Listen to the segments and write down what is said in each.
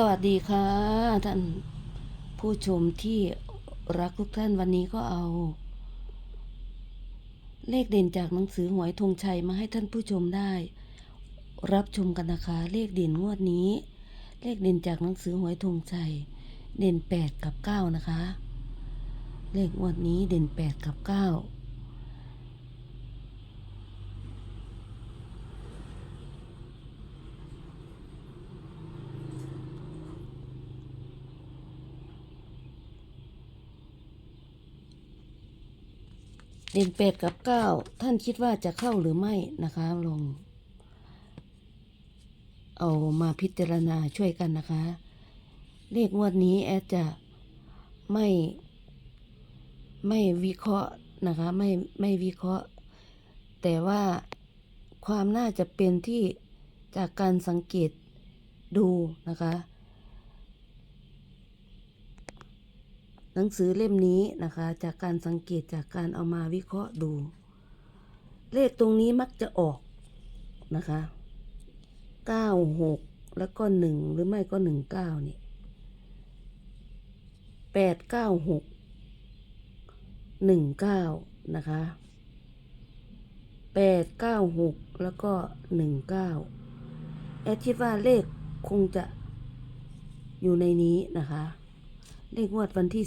สวัสดีค่ะ ท่านผู้ชมที่รักทุกท่านวันนี้ก็เอา เลขเด่นจากหนังสือหวยธงชัยมาให้ท่านผู้ชมได้ รับชมกันนะคะ เลขเด่นงวดนี้ เลขเด่นจากหนังสือหวยธงชัย เด่น 8 กับ 9 นะคะ เลขงวดนี้เด่น 8 กับ 9 เด่นแปดกับเก้าท่านคิดว่าจะเข้าหรือไม่นะคะลองเอามาพิจารณาช่วยกันนะคะ เลขงวดนี้แอดจะไม่ไม่วิเคราะห์นะคะไม่ไม่วิเคราะห์ แต่ว่าความน่าจะเป็นที่จากการสังเกตดูนะคะ หนังสือเล่มนี้นะคะ จากการสังเกตจากการเอามาวิเคราะห์ดู เลขตรงนี้มักจะออกนะคะเก้าหกแล้วก็หนึ่งหรือไม่ก็หนึ่งเก้านี่แปดเก้าหกหนึ่งเก้านะคะแปดเก้าหกแล้วก็หนึ่งเก้าแอดคิดว่าเลขคงจะอยู่ในนี้นะคะ เลขงวดวันที่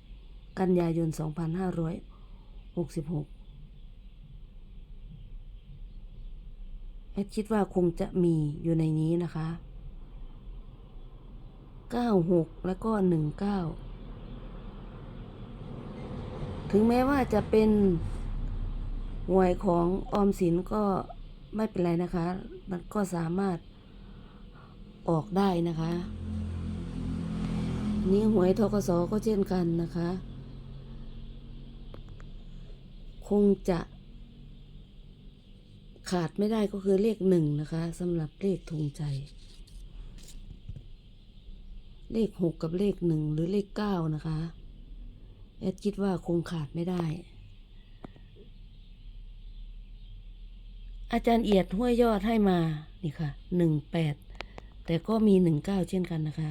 16 กันยายน 2566แอดคิดว่าคงจะมีอยู่ในนี้นะคะ 96 แล้วก็ 19 ถึงแม้ว่าจะเป็นหวยของออมสินก็ไม่เป็นไรนะคะ มันก็สามารถออกได้นะคะ นี่หวยทกสก็เช่นกันนะคะ คงจะขาดไม่ได้ก็คือเลขหนึ่งนะคะสำหรับเลขธงใจ เลขหกกับเลขหนึ่งหรือเลขเก้านะคะแอดคิดว่าคงขาดไม่ได้ อาจารย์เอียดห้วยยอดให้มา นี่ค่ะหนึ่งแปดแต่ก็มีหนึ่งเก้าเช่นกันนะคะ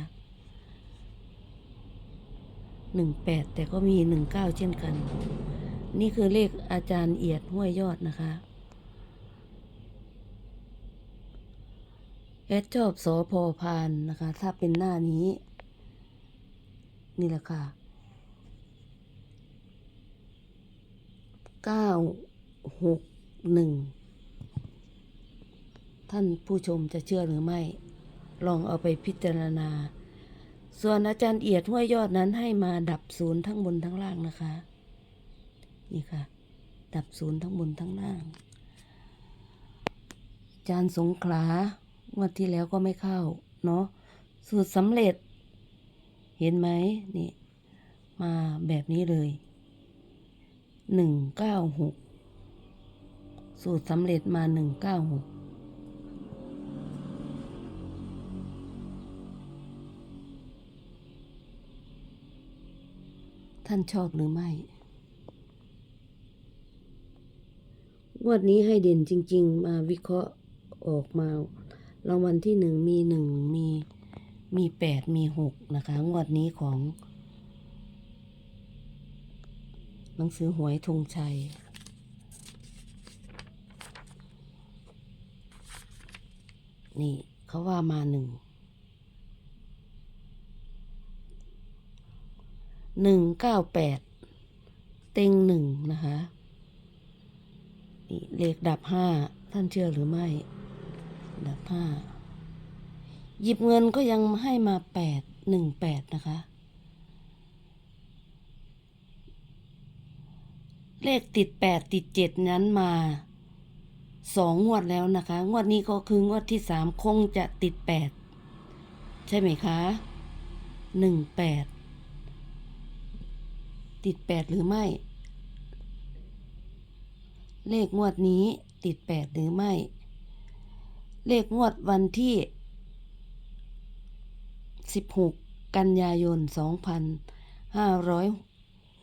หนึ่งแปดแต่ก็มีหนึ่งเก้าเช่นกัน นี่คือเลขอาจารย์เอียดห้วยยอดนะคะแอดชอบสอพอพานนะคะ ถ้าเป็นหน้านี้ นี่แหละค่ะเก้าหกหนึ่งท่านผู้ชมจะเชื่อหรือไม่ ลองเอาไปพิจารณา ส่วนอาจารย์เอียดห้วยยอดนั้นให้มาดับศูนย์ทั้งบนทั้งล่างนะคะ นี่ค่ะ ดับศูนย์ทั้งบนทั้งล่าง อาจารย์สงขลางวดที่แล้วก็ไม่เข้า เนาะสูตรสำเร็จ เห็นไหมนี่ มาแบบนี้เลยหนึ่งเก้าหกสูตรสำเร็จมาหนึ่งเก้าหก ท่านชอบหรือไม่งวดนี้ให้เด่นจริง ๆ มาวิเคราะห์ออกมารางวัลที่หนึ่งมีหนึ่งมีมีแปดมีหกนะคะงวดนี้ของ หนังสือหวยธงชัย นี่เขาว่ามาหนึ่ง หนึ่งเก้าแปดเต็งหนึ่งนะคะนี่เลขดับห้าท่านเชื่อหรือไม่ ดับห้าหยิบเงินก็ยังให้มาแปดหนึ่งแปดนะคะ เลขติดแปดติดเจ็ดนั้นมาสองงวดแล้วนะคะ งวดนี้ก็คืองวดที่สามคงจะติดแปดใช่ไหมคะหนึ่งแปด ติดแปดหรือไม่ เลขงวดนี้ติดแปดหรือไม่ เลขงวดวันที่สิบหกกันยายนสองพันห้าร้อย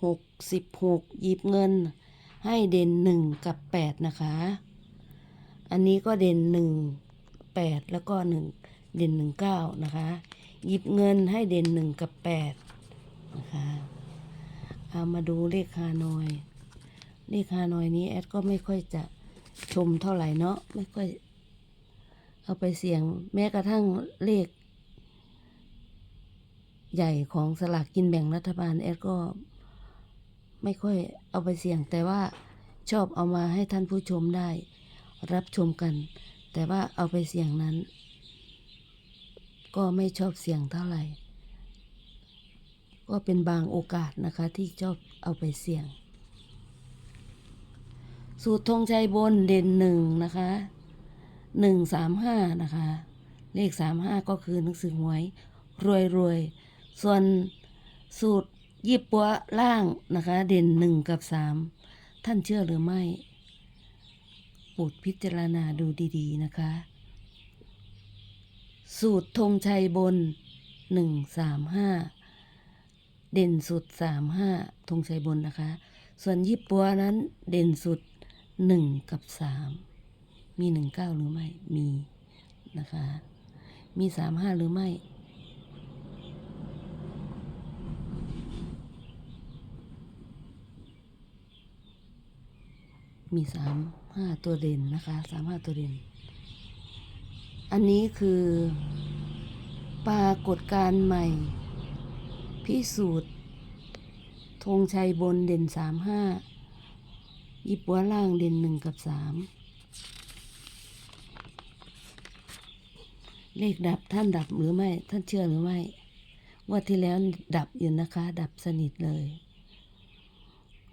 หกสิบหกยิบเงินให้เด่นหนึ่งกับแปดนะคะ อันนี้ก็เด่นหนึ่งแปดแล้วก็หนึ่งเด่นหนึ่งเก้านะคะ หยิบเงินให้เด่นหนึ่งกับแปดนะคะ เอามาดูเลขฮานอย เลขฮานอยนี้แอดก็ไม่ค่อยจะชมเท่าไหร่เนาะไม่ค่อย เอาไปเสี่ยงแม้กระทั่งเลข ใหญ่ของสลากกินแบ่งรัฐบาลแอดก็ไม่ค่อยเอาไปเสี่ยง แต่ว่าชอบเอามาให้ท่านผู้ชมได้ รับชมกัน แต่ว่าเอาไปเสี่ยงนั้น ก็ไม่ชอบเสี่ยงเท่าไหร่ ก็เป็นบางโอกาสนะคะที่ชอบเอาไปเสี่ยง สูตรธงชัยบนเด่นหนึ่งนะคะหนึ่งสามห้านะคะ เลขสามห้าก็คือหนังสือหวยรวยรวยส่วนสูตรยี่ปัวล่างนะคะ เด่นหนึ่งกับสามท่านเชื่อหรือไม่โปรดพิจารณาดูดีๆนะคะ สูตรธงชัยบนหนึ่งสามห้า เด่นสุดสามห้าธงชัยบนนะคะ ส่วนยี่ปัวนั้นเด่นสุดหนึ่งกับสามมีหนึ่งเก้าหรือไม่ มีนะคะ มีสามห้าหรือไม่ มีสามห้าตัวเด่นนะคะสามห้าตัวเด่น อันนี้คือปรากฏการณ์ใหม่ พิสูจน์ธงชัยบนเด่นสามห้ายิบหัวล่างเด่นหนึ่งกับสามเลขดับท่านดับหรือไม่ ท่านเชื่อหรือไม่ว่าที่แล้วดับอยู่นะคะ ดับสนิทเลย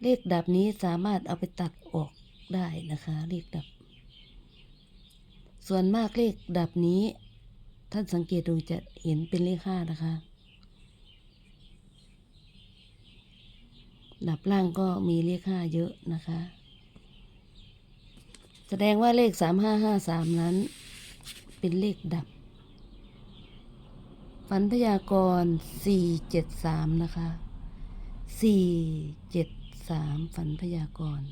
เลขดับนี้สามารถเอาไปตัดออกได้นะคะ เลขดับ ส่วนมากเลขดับนี้ ท่านสังเกตดูจะเห็นเป็นเลขห้านะคะ ดับล่างก็มีเลขห้าเยอะนะคะ แสดงว่าเลขสามห้าห้าสามนั้น เป็นเลขดับฝันพยากรสี่เจ็ดสามนะคะสี่เจ็ดสามฝันพยากรณ์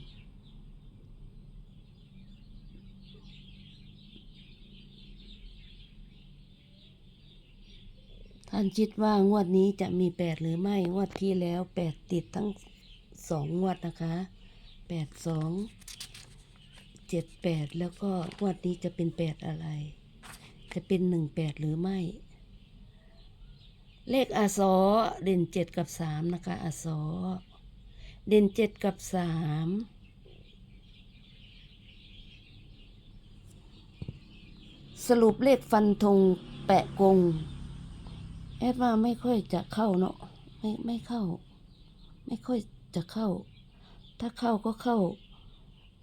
ท่านคิดว่างวดนี้จะมีแปดหรือไม่ งวดที่แล้วแปดติดทั้ง สองงวดนะคะแปดสองเจ็ดแปดแล้วก็งวดนี้จะเป็นแปดอะไร จะเป็นหนึ่งแปดหรือไม่ เลขอาสอเด่นเจ็ดกับสามนะคะอาสอเด่นเจ็ดกับสามสรุปเลขฟันธงแปะกง แอดว่าไม่ค่อยจะเข้าเนาะไม่ไม่เข้า ไม่ค่อย จะเข้า ถ้าเข้าก็เข้า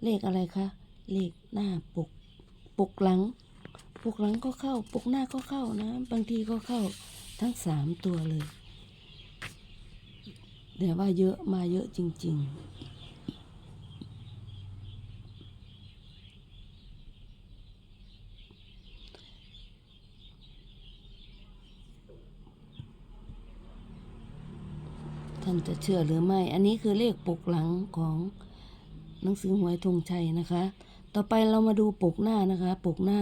เลขอะไรคะ เลขหน้าปุกปุกหลังปุกหลังก็เข้าปุกหน้าก็เข้านะ บางทีก็เข้าทั้งสามตัวเลยแต่ว่าเยอะมาเยอะจริง ๆานจะเชื่อหรือไม่ อันนี้คือเลขปกหลังของหนังสือหวยธงชัยนะคะ ต่อไปเรามาดูปกหน้านะคะ ปกหน้า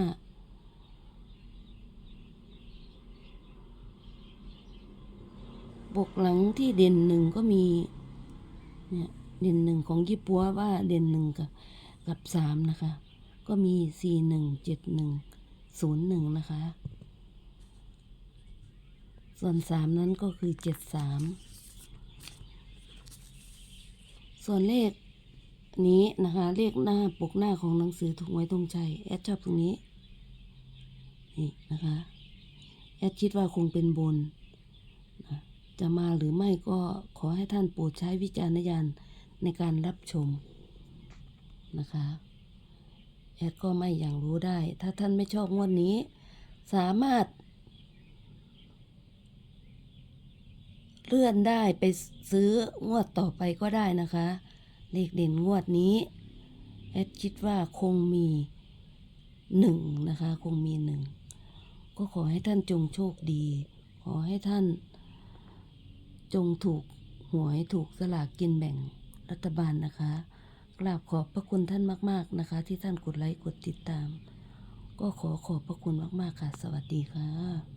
ปกหลังที่เด่นหนึ่งก็มีเนี่ยเด่นหนึ่งของยี่ปัวว่าเด่นหนึ่งกับกับสามนะคะ ก็มีสี่หนึ่งเจ็ดหนึ่งศูนย์หนึ่งนะคะ ส่วนสามนั้นก็คือเจ็ดสาม ส่วนเลขนี้นะคะ เลขหน้าปกหน้าของหนังสือถูกไว้ตรงใจ แอดชอบตรงนี้ นี่นะคะ แอดคิดว่าคงเป็นบนนะจะมาหรือไม่ก็ขอให้ท่านโปรดใช้วิจารณญาณในการรับชมนะคะ แอดก็ไม่อย่างรู้ได้ ถ้าท่านไม่ชอบงวดนี้ สามารถ เลื่อนได้ไปซื้องวดต่อไปก็ได้นะคะ เลขเด่นงวดนี้แอดคิดว่าคงมีหนึ่งนะคะ คงมีหนึ่งก็ขอให้ท่านจงโชคดี ขอให้ท่านจงถูกหวยถูกสลากกินแบ่งรัฐบาลนะคะ กราบขอบพระคุณท่านมาก ๆนะคะ ที่ท่านกดไลค์กดติดตาม ก็ขอขอบพระคุณมาก ๆ ค่ะ สวัสดีค่ะ